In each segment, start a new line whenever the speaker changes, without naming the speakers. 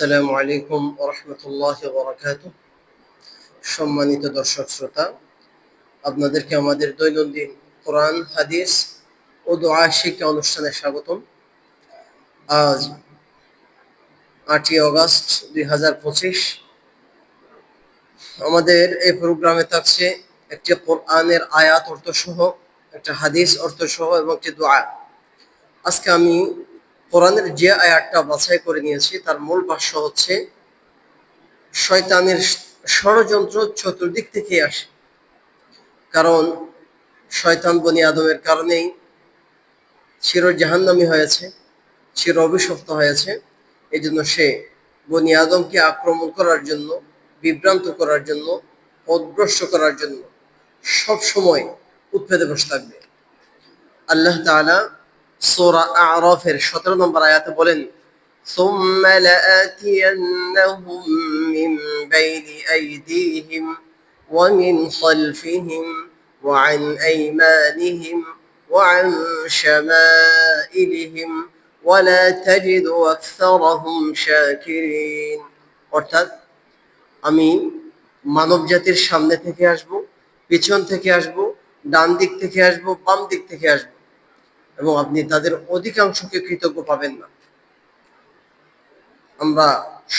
আসসালামু আলাইকুম রহমতুল্লাহ সম্মানিত দর্শক শ্রোতা, আপনাদেরকে আমাদের দৈনন্দিন কোরআন, হাদিস ও দোয়া শিক্ষা অনুষ্ঠানে স্বাগতম। আজ আটই অগস্ট দুই আমাদের এই প্রোগ্রামে থাকছে একটি কোরআনের আয়াত অর্থ সহ একটা হাদিস অর্থ সহ এবং একটি দোয়া। আজকে আমি কোরআনের যে আয়াতটা বাছাই করে নিয়েছি, তার মূল ভাষ্য হচ্ছে, শয়তানের ষড়যন্ত্র চতুর্দিক থেকে আসে। কারণ শয়তান বনি আদমের কারণেই চির জাহান্নামি হয়েছে চির অভিশপ্ত হয়েছে। এই জন্য সে বনি আদমকে আক্রমণ করার জন্য, বিভ্রান্ত করার জন্য পদভ্রষ্ট করার জন্য সব সময় উৎপেদে বসে থাকবে। আল্লাহ তাআলা সূরা আরাফের 17 নম্বর আয়াতে বলেন ثم لآتينهم من بين أيديهم ومن خلفهم وعن أيمانهم وعن شمائلهم ولا تجد أكثرهم شاكرين অর্থাৎ আমি মানব জাতির সামনে থেকে আসব পিছন থেকে আসব ডান দিক থেকে আসব বাম দিক থেকে আসব এবং আপনি তাদের অধিকাংশকে কৃতজ্ঞ পাবেন না আমরা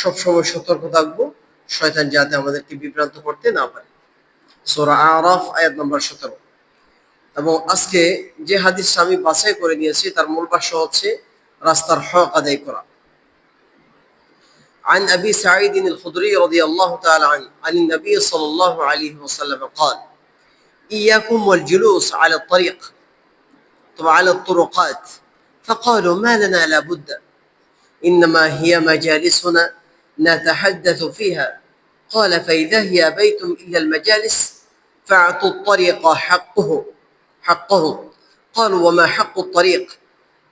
সবসময় সতর্ক থাকবো শয়তান যাতে আমাদেরকে বিভ্রান্ত করতে না পারে সোরা আরাফ আয়াত নম্বর সতেরো এবং আজকে যে হাদিস আমি বাছাই করে নিয়েছি তার মূল ভাষ্য হচ্ছে রাস্তার হক আদায় করা عن أبي سعيد الخدري رضي الله تعالى عنه عن النبي صلى الله عليه وسلم قال إياكم والجلوس على الطريق وعلى الطرقات فقالوا ما لنا لا بد إنما هي مجالسنا نتحدث فيها قال فإذا هي بيت إلا المجالس فاعطوا الطريق حقه حقه قالوا وما حق الطريق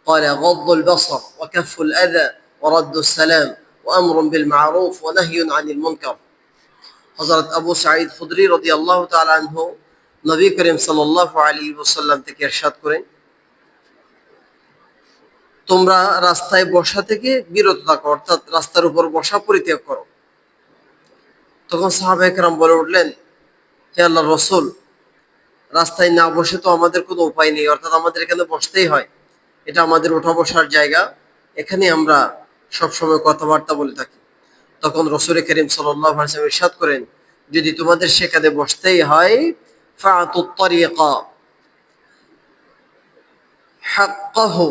قال غض البصر وكف الأذى ورد السلام وأمر بالمعروف ونهي عن المنكر حضرت أبو سعيد خدري رضي الله تعالى عنه নবী করিম সাল্লাল্লাহু আলাইহি ওয়াসাল্লাম থেকে ইরশাদ করেন তোমরা রাস্তায় বসা থেকে বিরত থাকো, অর্থাৎ রাস্তার উপর বসা পরিত্যাগ করো। তখন সাহাবা একরাম বলে উঠলেন, হে আল্লাহ রসুল, রাস্তায় না বসে তো আমাদের কোনো উপায় নেই, অর্থাৎ আমাদের এখানে বসতেই হয়। এটা আমাদের ওঠা বসার জায়গা, এখানে আমরা সবসময় কথাবার্তা বলে থাকি। তখন রসুল করিম সাল্লাহ ইরশাদ করেন, যদি তোমাদের সেখানে বসতেই হয়, ফাতুত তরিকা, হাক্কাহু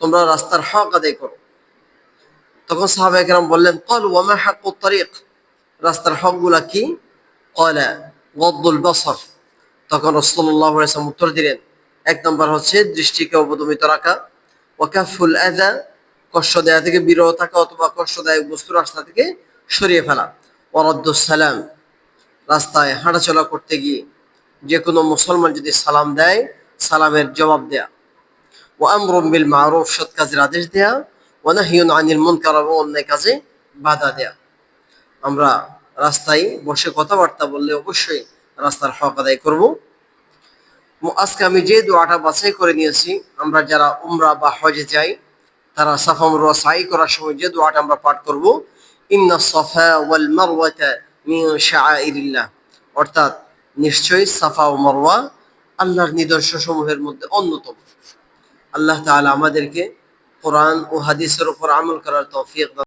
তোমরা রাস্তার হক আদায় করো। তখন সাহাবা একরাম বললেন, কল ওয়ামা হাক্কুত তরিক? রাস্তার হকগুলা কি? গদ্দুল বসর। তখন রসল্লাহ উত্তর দিলেন, এক নম্বর হচ্ছে দৃষ্টিকে অবদমিত রাখা। ওয়াকাফুল আদা কষ্ট দেয়া থেকে বিরত থাকা অথবা কষ্টদায়ক বস্তু রাস্তা থেকে সরিয়ে ফেলা। ওরদ্দুসালাম রাস্তায় হাঁটাচলা করতে গিয়ে যে কোনো মুসলমান যদি সালাম দেয়, সালামের জবাব দেয়া। ও আমরুম বিল মারুফ, সৎ কাজের আদেশ দেয়া ও নাহিউন আনিল মুনকার, এবং অন্যায় কাজে বাধা দেয়া। আমরা রাস্তায় বসে কথাবার্তা বললে অবশ্যই রাস্তার হক আদায় করব। আজকে আমি যে দোয়াটা বাছাই করে নিয়েছি, আমরা যারা উমরা বা হজে যাই, তারা সাফা মারওয়া সাই করার সময় যে দোয়াটা আমরা পাঠ করব, ইন্না সাফা ওয়াল মারওয়াতা অর্থাৎ নিশ্চয়ই সাফা ও মারওয়া আল্লাহর নিদর্শন সমূহের মধ্যে অন্যতম। আল্লাহ তাআলা আমাদেরকে কোরআন ও হাদিসের উপর আমল করার তৌফিক